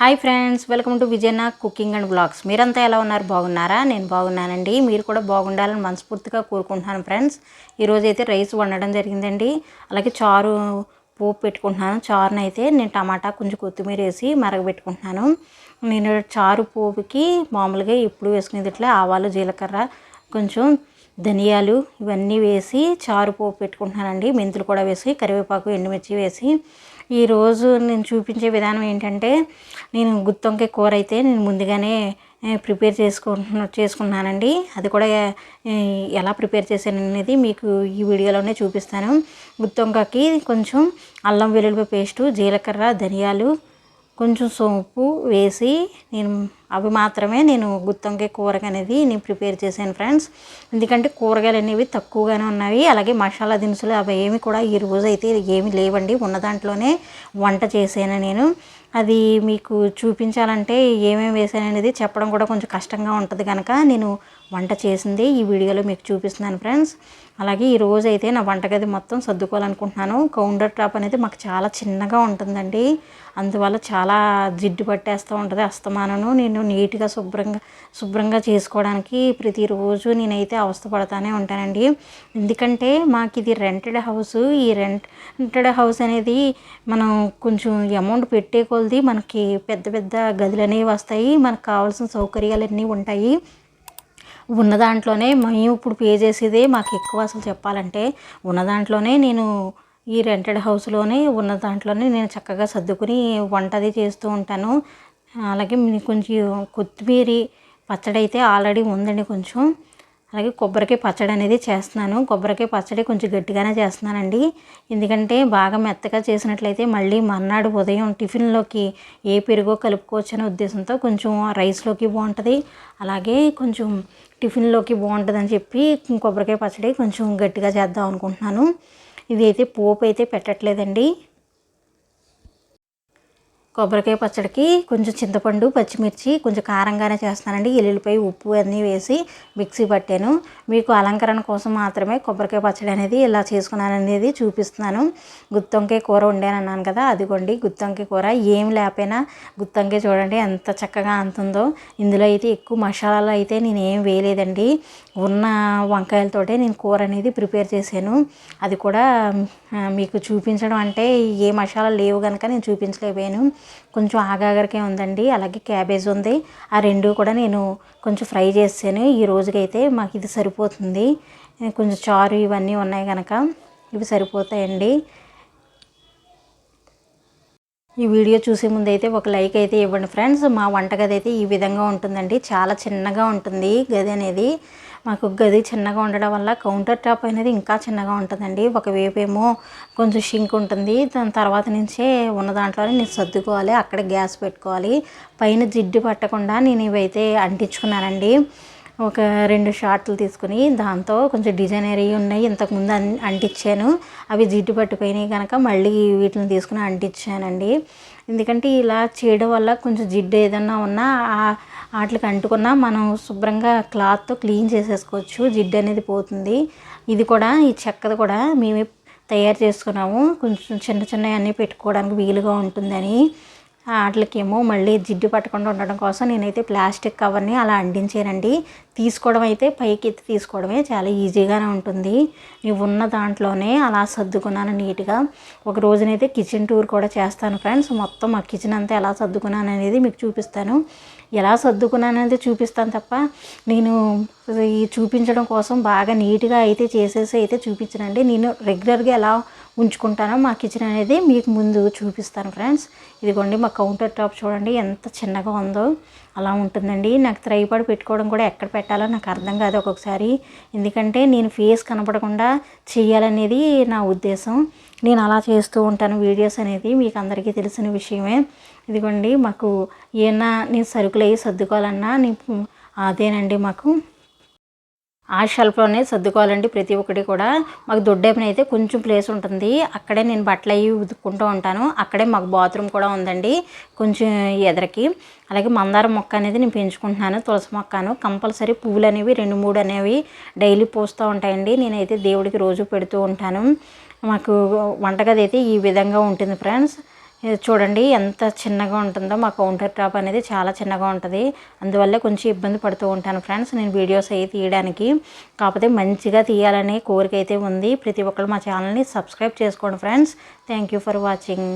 Hi friends welcome to విజయన cooking and blogs మీరంతా ఎలా ఉన్నారు? బాగున్నారా? నేను బాగున్నానండి. మీరు కూడా బాగుండాలని మనస్ఫూర్తిగా కోరుకుంటున్నాను ఫ్రెండ్స్. ఈరోజు అయితే రైస్ వండడం జరిగిందండి. అలాగే చారు పోపు పెట్టుకుంటున్నాను. చారుని అయితే నేను టమాటా కొంచెం కొత్తిమీర వేసి మరగబెట్టుకుంటున్నాను. నేను చారు పోపుకి మామూలుగా ఇప్పుడు వేసుకునేది ఇట్లా ఆవాలు జీలకర్ర కొంచెం ధనియాలు ఇవన్నీ వేసి చారు పోపు పెట్టుకుంటున్నానండి. మెంతులు కూడా వేసి కరివేపాకు ఎండుమిర్చి వేసి ఈరోజు నేను చూపించే విధానం ఏంటంటే నేను గుత్తొంకాయ కూర అయితే నేను ముందుగానే ప్రిపేర్ చేసుకుంటున్న చేసుకున్నానండి. అది కూడా ఎలా ప్రిపేర్ చేశాను అనేది మీకు ఈ వీడియోలోనే చూపిస్తాను. గుత్తొంకాయకి కొంచెం అల్లం వెల్లుల్లి పేస్టు జీలకర్ర ధనియాలు కొంచెం సోంపు వేసి నేను అవి మాత్రమే నేను గుత్తొంకాయ కూరగా అనేది నేను ప్రిపేర్ చేశాను ఫ్రెండ్స్. ఎందుకంటే కూరగాయలు అనేవి తక్కువగానే ఉన్నాయి అలాగే మసాలా దినుసులు అవి ఏమి కూడా ఈ రోజు అయితే ఏమి లేవండి. ఉన్న దాంట్లోనే వంట చేశాను నేను. అది మీకు చూపించాలంటే ఏమేమి వేసాను అనేది చెప్పడం కూడా కొంచెం కష్టంగా ఉంటుంది కనుక నేను వంట చేసింది. ఈ వీడియోలో మీకు చూపిస్తున్నాను ఫ్రెండ్స్. అలాగే ఈ రోజు అయితే నా వంటగది మొత్తం సర్దుకోవాలనుకుంటున్నాను. కౌంటర్ టాప్ అనేది మాకు చాలా చిన్నగా ఉంటుందండి. అందువల్ల చాలా జిడ్డు పట్టేస్తూ ఉంటుంది అస్తమానను నేను నీట్గా శుభ్రంగా శుభ్రంగా చేసుకోవడానికి ప్రతిరోజు నేనైతే అవస్థపడతానే ఉంటానండి. ఎందుకంటే మాకు ఇది రెంటెడ్ హౌస్. ఈ రెంటెడ్ హౌస్ అనేది మనం కొంచెం అమౌంట్ పెట్టే కొలది మనకి పెద్ద పెద్ద గదులు అనేవి వస్తాయి. మనకు కావాల్సిన సౌకర్యాలన్నీ ఉంటాయి. ఉన్న దాంట్లోనే మేము ఇప్పుడు పే చేసేదే మాకు ఎక్కువ అసలు చెప్పాలంటే ఉన్న దాంట్లోనే నేను ఈ రెంటెడ్ హౌస్లోనే ఉన్న దాంట్లోనే నేను చక్కగా సర్దుకుని వంట అది చేస్తూ ఉంటాను. అలాగే కొంచెం కొత్తిమీర పచ్చడి అయితే ఆల్రెడీ ఉందండి కొంచెం. అలాగే కొబ్బరికాయ పచ్చడి అనేది చేస్తున్నాను. కొబ్బరికాయ పచ్చడి కొంచెం గట్టిగానే చేస్తున్నానండి. ఎందుకంటే బాగా మెత్తగా చేసినట్లయితే మళ్ళీ మర్నాడు ఉదయం టిఫిన్లోకి ఏ పెరుగో కలుపుకోవచ్చు అనే ఉద్దేశంతో కొంచెం రైస్లోకి బాగుంటుంది. అలాగే కొంచెం టిఫిన్లోకి బాగుంటుంది అని చెప్పి కొబ్బరికాయ పచ్చడి కొంచెం గట్టిగా చేద్దాం అనుకుంటున్నాను. ఇది అయితే పోపు అయితే పెట్టట్లేదండి. కొబ్బరికాయ పచ్చడికి కొంచెం చింతపండు పచ్చిమిర్చి కొంచెం కారంగానే చేస్తానండి ఎల్లుల్లిపై ఉప్పు అన్నీ వేసి మిక్సీ పట్టాను. మీకు అలంకరణ కోసం మాత్రమే కొబ్బరికాయ పచ్చడి అనేది ఇలా చేసుకున్నాను అనేది చూపిస్తున్నాను. గుత్తొంకాయ కూర వండాను అన్నాను కదా అదిగోండి. గుత్తొంకాయ కూర ఏం లేకపోయినా గుత్తొంకాయ చూడండి ఎంత చక్కగా అంతుందో. ఇందులో అయితే ఎక్కువ మసాలాలు అయితే నేను ఏం వేయలేదండి. ఉన్న వంకాయలతోటే నేను కూర అనేది ప్రిపేర్ చేశాను. అది కూడా మీకు చూపించడం అంటే ఏ మసాలా లేవు కనుక నేను చూపించలేకపోయాను. కొంచెం ఆగాగరికే ఉందండి. అలాగే క్యాబేజ్ ఉంది. ఆ రెండు కూడా నేను కొంచెం ఫ్రై చేసాను ఈ రోజుకైతే మాకు ఇది సరిపోతుంది. కొంచెం చారు ఇవన్నీ ఉన్నాయి కనుక ఇవి సరిపోతాయండి. ఈ వీడియో చూసే ముందు అయితే ఒక లైక్ అయితే ఇవ్వండి ఫ్రెండ్స్. మా వంటగది అయితే ఈ విధంగా ఉంటుందండి. చాలా చిన్నగా ఉంటుంది గది అనేది. మాకు గది చిన్నగా ఉండడం వల్ల కౌంటర్ టాప్ అనేది ఇంకా చిన్నగా ఉంటుందండి. ఒకవైపు ఏమో కొంచెం షింక్ ఉంటుంది. దాని తర్వాత నుంచే ఉన్న దాంట్లోనే నేను సర్దుకోవాలి. అక్కడ గ్యాస్ పెట్టుకోవాలి. పైన జిడ్డు పట్టకుండా నేను ఇవైతే అంటించుకున్నానండి. ఒక రెండు షార్ట్లు తీసుకుని దాంతో కొంచెం డిజైన్ డిజైనరీ ఉన్నాయి. ఇంతకుముందు అన్ అంటించాను అవి జిడ్డు పట్టిపోయినాయి కనుక మళ్ళీ వీటిని తీసుకుని అంటించానండి ఎందుకంటే ఇలా చేయడం వల్ల కొంచెం జిడ్డు ఏదన్నా ఉన్నా ఆ- వాటికి అంటుకున్నా మనం శుభ్రంగా క్లాత్తో క్లీన్ చేసేసుకోవచ్చు. జిడ్డు అనేది పోతుంది. ఇది కూడా ఈ చెక్కది కూడా మేమే తయారు చేసుకున్నాము. కొంచెం చిన్న చిన్నవి అన్నీ పెట్టుకోవడానికి వీలుగా ఉంటుందని. వాటికేమో మళ్ళీ జిడ్డు పట్టకుండా ఉండడం కోసం నేనైతే ప్లాస్టిక్ కవర్ని అలా అంటించానండి. తీసుకోవడం అయితే పైకి ఎత్తి తీసుకోవడమే చాలా ఈజీగానే ఉంటుంది. నువ్వు ఉన్న దాంట్లోనే అలా సర్దుకున్నాను నీట్గా. ఒక రోజునైతే కిచెన్ టూర్ కూడా చేస్తాను ఫ్రెండ్స్. మొత్తం ఆ కిచెన్ అంతా ఎలా సర్దుకున్నాను అనేది మీకు చూపిస్తాను. ఎలా సర్దుకున్నాను అనేది చూపిస్తాను తప్ప నేను ఈ చూపించడం కోసం బాగా నీట్గా అయితే చేసేసి అయితే చూపించనండి. నేను రెగ్యులర్గా ఎలా ఉంచుకుంటానో. మా కిచెన్ అనేది మీకు ముందు చూపిస్తాను ఫ్రెండ్స్. ఇదిగోండి మా కౌంటర్ టాప్ చూడండి ఎంత చిన్నగా ఉందో అలా ఉంటుందండి. నాకు త్రైపాడు పెట్టుకోవడం కూడా ఎక్కడ పెట్టాలో నాకు అర్థం కాదు ఒక్కొక్కసారి. ఎందుకంటే నేను ఫేస్ కనపడకుండా చేయాలనేది నా ఉద్దేశం. నేను అలా చేస్తూ ఉంటాను వీడియోస్ అనేది మీకు అందరికీ తెలిసిన విషయమే. ఇదిగోండి మాకు ఏమన్నా నేను సరుకులు అవి సర్దుకోవాలన్నా నేను అదేనండి మాకు. ఆ షెల్ఫ్లోనే సర్దుకోవాలండి ప్రతి ఒక్కటి కూడా. మాకు దొడ్డేపన అయితే కొంచెం ప్లేస్ ఉంటుంది. అక్కడే నేను బట్టలు అవి ఉతుక్కుంటూ ఉంటాను. అక్కడే మాకు బాత్రూమ్ కూడా ఉందండి కొంచెం ఎదరికి. అలాగే మందారం మొక్క అనేది నేను పెంచుకుంటున్నాను తులసి మొక్కను. కంపల్సరీ పువ్వులు అనేవి రెండు మూడు అనేవి డైలీ పూస్తూ ఉంటాయండి. నేనైతే దేవుడికి రోజు పెడుతూ ఉంటాను. మాకు వంటగది అయితే ఈ విధంగా ఉంటుంది ఫ్రెండ్స్. చూడండి ఎంత చిన్నగా ఉంటుందో. మా కౌంటర్ టాప్ అనేది చాలా చిన్నగా ఉంటుంది. అందువల్ల కొంచెం ఇబ్బంది పడుతూ ఉంటాను ఫ్రెండ్స్. నేను వీడియోస్ అవి తీయడానికి. కాకపోతే మంచిగా తీయాలనే కోరిక అయితే ఉంది. ప్రతి ఒక్కరు మా ఛానల్ని సబ్స్క్రైబ్ చేసుకోండి friends. Thank you for watching.